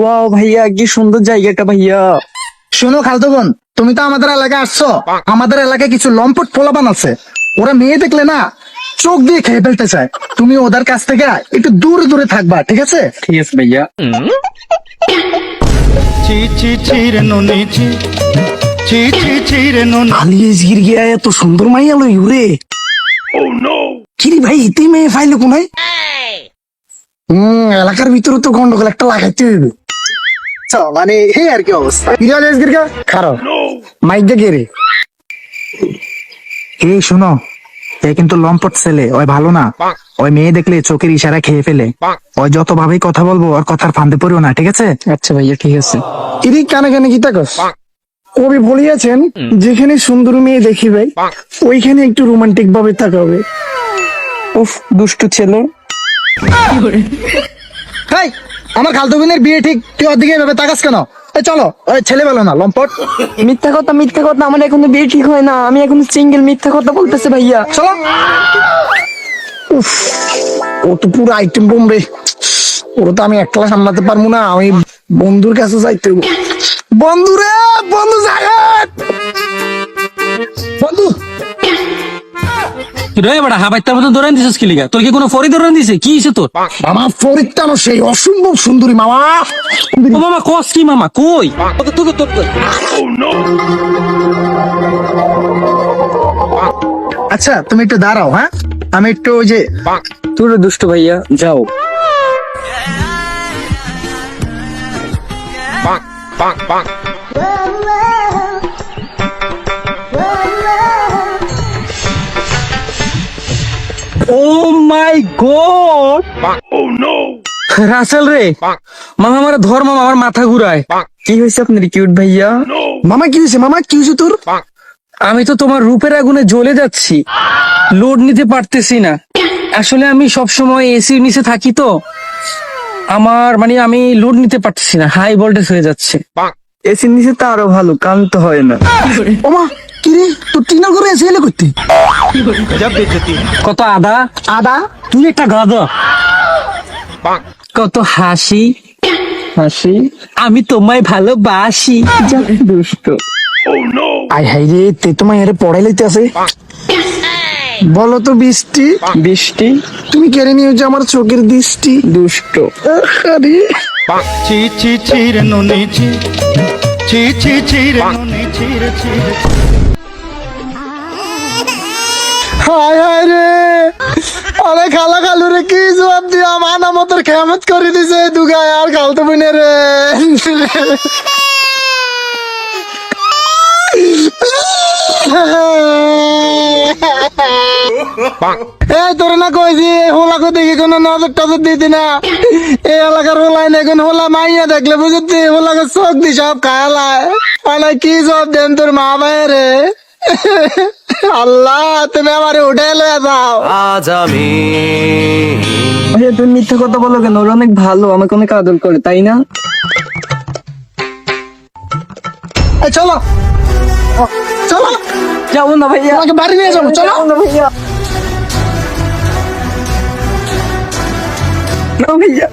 Wow ভাইয়া কি সুন্দর জায়গাটা ভাইয়া। শোনো খালতো বোন তুমি তো আমাদের এলাকায় আসছো। আমাদের এলাকায় কিছু লম্পট পোলাপান আছে। ওরা মেয়ে দেখলে না চোখ দিয়ে খেয়ে ফেলতে চায়। তুমি ওদের কাছ থেকে একটু দূরে দূরে থাকবা ঠিক আছে? ঠিক আছে ভাইয়া। চি চি চিরে নুনি চি চি চি চিরে নুনি। আলিয়ে জির গিয়া এত সুন্দর মাইয়া লই উরে। কিরে ভাই ইতি মেয়ে ফাইলে কোনায় হম এলাকার ভিতরে তো গন্ডগোল একটা লাগাইতে হইবে। মানে হে আর কি অবস্থা? খারো। মাইক রে এই শোনো এ কিন্তু লম্পট ছেলে ওই ভালো না। ওই মেয়ে দেখলে চোখের ইশারা খেয়ে ফেলে। ওই যত ভাবেই কথা বলব ওর কথার ফান্দে পড়িও না ঠিক আছে? আচ্ছা ভাইয়া ঠিক আছে। ইরি কানে কানে কি তাকস কবি বলিয়াছেন যেখানে সুন্দর মেয়ে দেখি ভাই ওইখানে একটু রোমান্টিক ভাবে তাকাবে। উফ দুষ্টু ছেলে। আমার খালতো বোনের বিয়ে ঠিক তুই ওদিকে এভাবে তাকাস কেন? এই চলো ওই ছেলে বলো না লম্পট। মিথ্যা কথা মিথ্যা কথা আমার এখন বিয়ে ঠিক হয় না। আমি এখন সিঙ্গেল মিথ্যা কথা বলতেছে ভাইয়া। চলো। উফ ও তো পুরো আইটেম বোম রে। ওরা তো আমি একলা সামলাতে পারব না আমি বন্ধুর কাছে যাইতে হইব। বন্ধু জাগাত রে বেটা হাবাইতার মতো দৌড়ান দিছিস কি লিগা? তোর কি কোনো ফরি দৌড়ান দিছে কি হইছে তোর? মামা সেই অসম্ভব সুন্দরী মামা। ও মামা কস কি মামা? কই? তোকে তোকে তোকে আচ্ছা তুমি একটু দাঁড়াও হ্যাঁ? আমি একটু ওই যে তোর দুষ্টু ভাইয়া যাও। Oh my God oh no Rasel রে মামা আমার ধর মামা আমার মাথা ঘুরায়। কি হয়েছে আপনার কিউট ভাইয়া? মামা কি হয়েছে মামা কি হয়েছে তোর? আমি তো তোমার রূপের আগুনে জ্বলে যাচ্ছি। লোড নিতে পারতেছি না। আসলে আমি সব সময় এসির নিচে থাকি তো। আমার মানে আমি লোড নিতে পারতেছি না। হাই ভোল্টেজ হয়ে যাচ্ছে। এসির নিচে তো আরও ভালো কান তো হয় না। ওমা! কি রে তোর টিনা করে এসে এলে করতে কত আদা? আদা? তুই একটা গাদা। কত হাসি? হাসি? আমি তোমায় ভালোবাসি। দুষ্ট। আই হাই রে তে তোমার এর পড়াই লইতে আছে। বলো তো বৃষ্টি। বৃষ্টি? তুমি কেড়ে নিয়েছো আমার চোখের দৃষ্টি? দুষ্ট। আরে। চি চি চিরে নুনি চি চি চি চিরে নুনি চিরে চিরে হায় হায় রে। আরে খালা খালু রে, কি জবাব দিয়া মানা মতর খেয়ামত করে দিছে দুগায়? আর খালতো বোনে রে। এই তোর না কইছি হোলাকে দেখি কোনো নজর টজর দিতি না। এই এলাকার হোলাই না এখন হোলা মাইয়া দেখলে বুঝতি হোলাকে চোখ দি সব খায়ালায় কি জব দেন তোর মা ভাইয়ের? রে আল্লাহ তুমি আমারে উঠে লয়ে যাও। ভাইয়া তুমি মিথ্যা কথা বলো কেন? ওরা অনেক ভালো আমাকে অনেক আদর করে তাই না? চলো। চলো। যাব না ভাইয়া। তোমাকে বাড়ি নিয়ে যাব চলো। না ভাইয়া। না ভাইয়া।